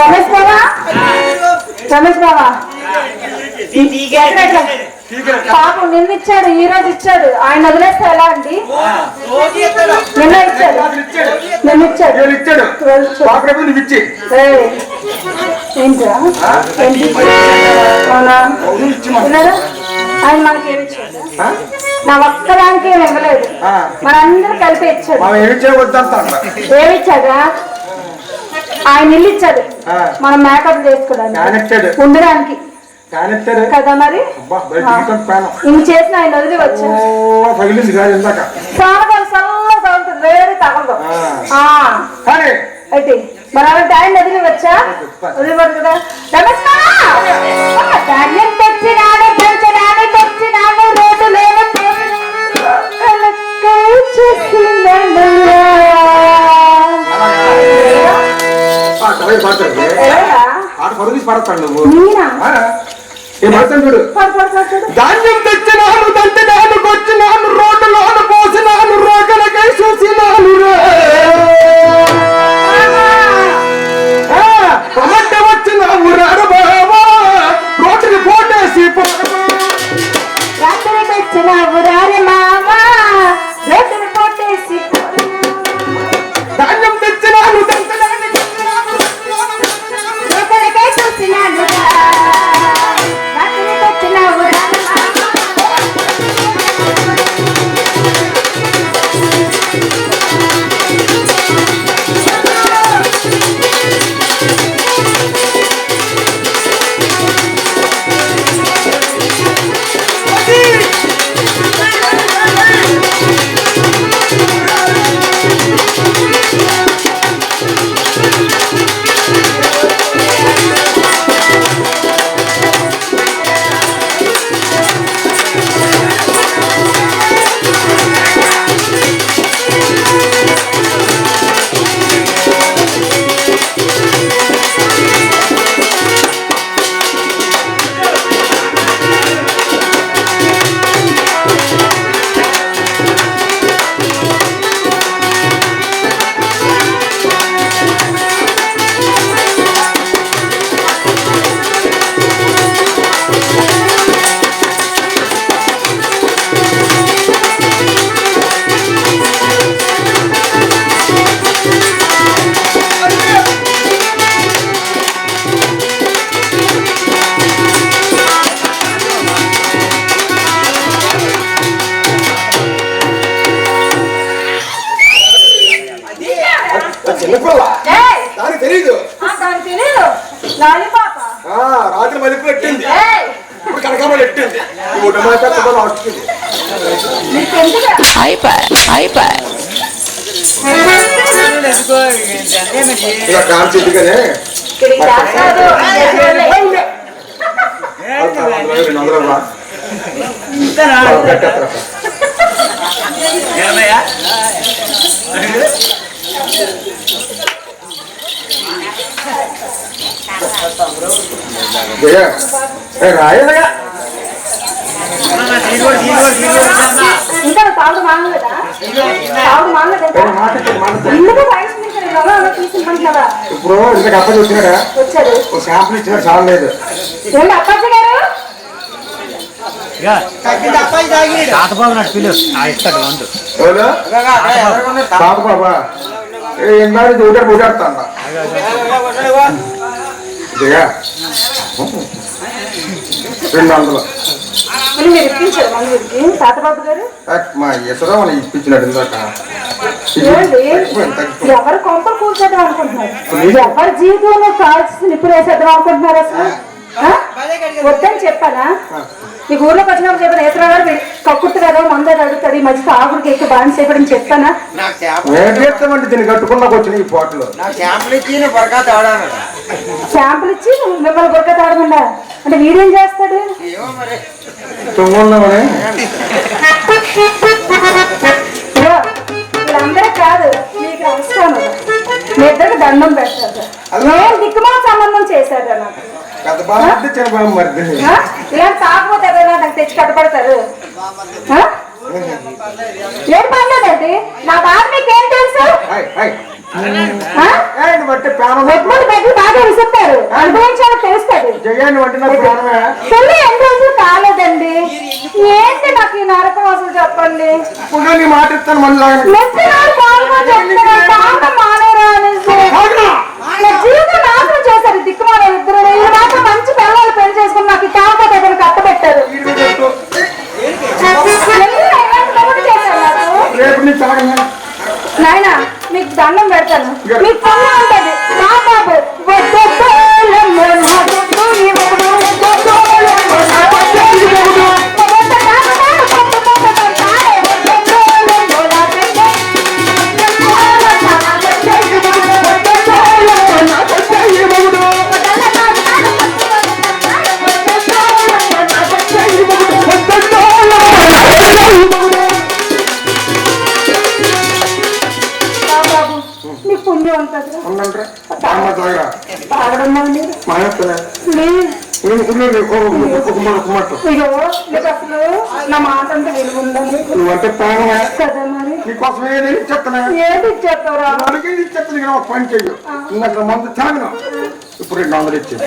రమేష్ బాబా రమేష్ పాపం నిన్న ఇచ్చాడు ఈ రోజు ఇచ్చాడు. ఆయన వదిలేస్తే ఎలా అండి? నిన్న ఇచ్చాడు. నిన్న ఇచ్చాడు. ఇచ్చాడు. ఏంటి అవునా? ఆయన మనకి ఏమి ఇచ్చాడు? నా ఒక్కదానికి ఇవ్వలేదు. మనందరూ కలిపి ఇచ్చాడు. మనం ఏమి ఇచ్చాడా? ఆయన ఇల్లు ఇచ్చాడు. మనం మేకప్ చేసుకోవడానికి. ఉండడానికి. కదా మరి? ఇన్ని చేసిన ఆయన వదిలి ఓ వచ్చా పగిలింది కాదు ఇందాక. సానకాలు చల్లగా తగులుతుంది వేరే తగలదు. అయితే మరి అలాంటి ఆయన వదిలి వచ్చా? వదిలిపోదు కదా. నమస్కారం! కవై పాడతాడు. ఆట పరుగు తీసి పడతాడు నువ్వు. నేనా పడతాను చూడు. ధాన్యం తెచ్చినాను దంతినాను కొచ్చినాను రోడ్డులోను పోసినాను రోగలకై చూసినాను వచ్చినావు రారు బావా రోడ్డుని పోటేసి పోవా. రాత్రి మలుపు పెట్టింది. ఏయ్! ఇప్పుడు కనకామలు పెట్టింది. ఇప్పుడు మా పెద్ద లాస్ట్కి చెట్టుగానే ఇక్కడికి రాసాడు రెండు వందలు రా. కట్టేస్తారా? ఏమయ్యా జయ ఏ రాయలగా ఇంకా తాగుడు మానలేదా తాగుడు మానలేదా మాట ఇచ్చింది, మాట ఇచ్చింది. ఇల్లుగా వయసు నుంచి ఇలా తీసుకుంటాను కదా. ఇప్పుడు ఇంతకు అప్పటి వచ్చినాడా? వచ్చాడు. ఒక శాంపుల్ ఇచ్చినా చాలా లేదు. ఏంటి అప్పాజీ గారు? తాతబాబు నాడు పిలు. ఇస్తాడు వండు ఎవరు? బాబు బాబా ఏ రెండు వందలు. మా ఇసరా మనం ఇప్పించినాడు ఇందాక. ఎవరు కొంపలు కూర్చేద్దాం అనుకుంటున్నారు? ఎవరి జీవితంలో కాల్చి నిప్పులు వేసేద్దాం అనుకుంటున్నారు అసలు? వద్దని చెప్పానా? నీకు ఊర్లోకి వచ్చినప్పుడు చెప్పాను ఏసరా గారు కక్కుర్తి కదా మందు అది అడుగుతాడు ఈ మధ్య తాగుడికి ఎక్కువ బాగా చేయబడి చెప్పానా? నాకు చేప ఏం చేస్తామంటే దీన్ని కట్టుకున్నాకు వచ్చినాయి ఈ పాటలు. నాకు చేపలు ఇచ్చి శాంపుల్ ఇచ్చి మిమ్మల్ని బొక్క తాడకుండా. అంటే వీడేం చేస్తాడు? మరి. ఇదిగో, వీళ్ళందరూ కాదు మీకు నమస్కారం. మీ ఇద్దరికి దండం పెడతారు నేను దిక్కుమాల సంబంధం చేశాడు నాకు? ఇలాంటి తాకపోతే నాకు తెచ్చి కట్టపడతారు? ఏం పర్లేదండి? నా బాధ మీకేం తెలుసు. ఆ? ఏంటి బట్టి ప్రాణం బాగా విసురుతారు అనుభవించాలో తెలుస్తుంది. జయాన్ని బట్టి నాకు ప్రాణమే. పెళ్ళి ఎన్ని రోజులు కాలేదండి? ఏంటి నాకు ఈ నరకం అసలు చెప్పండి? ఇప్పుడు నీ మాట ఇస్తాను మళ్ళీ దండం పెడతాను. మీకు నా మాట అంత విలువ ఉందండి నువ్వంటే ప్రాణమే కదా మరి. నీకోసం ఏది చెప్తానే ఏంటి ఇచ్చేస్తావురా అడిగి చెప్తాను నేను ఒక పని చెయ్యు. అసలు మందు తాగినా ఇప్పుడు రెండు వందలు ఇచ్చింది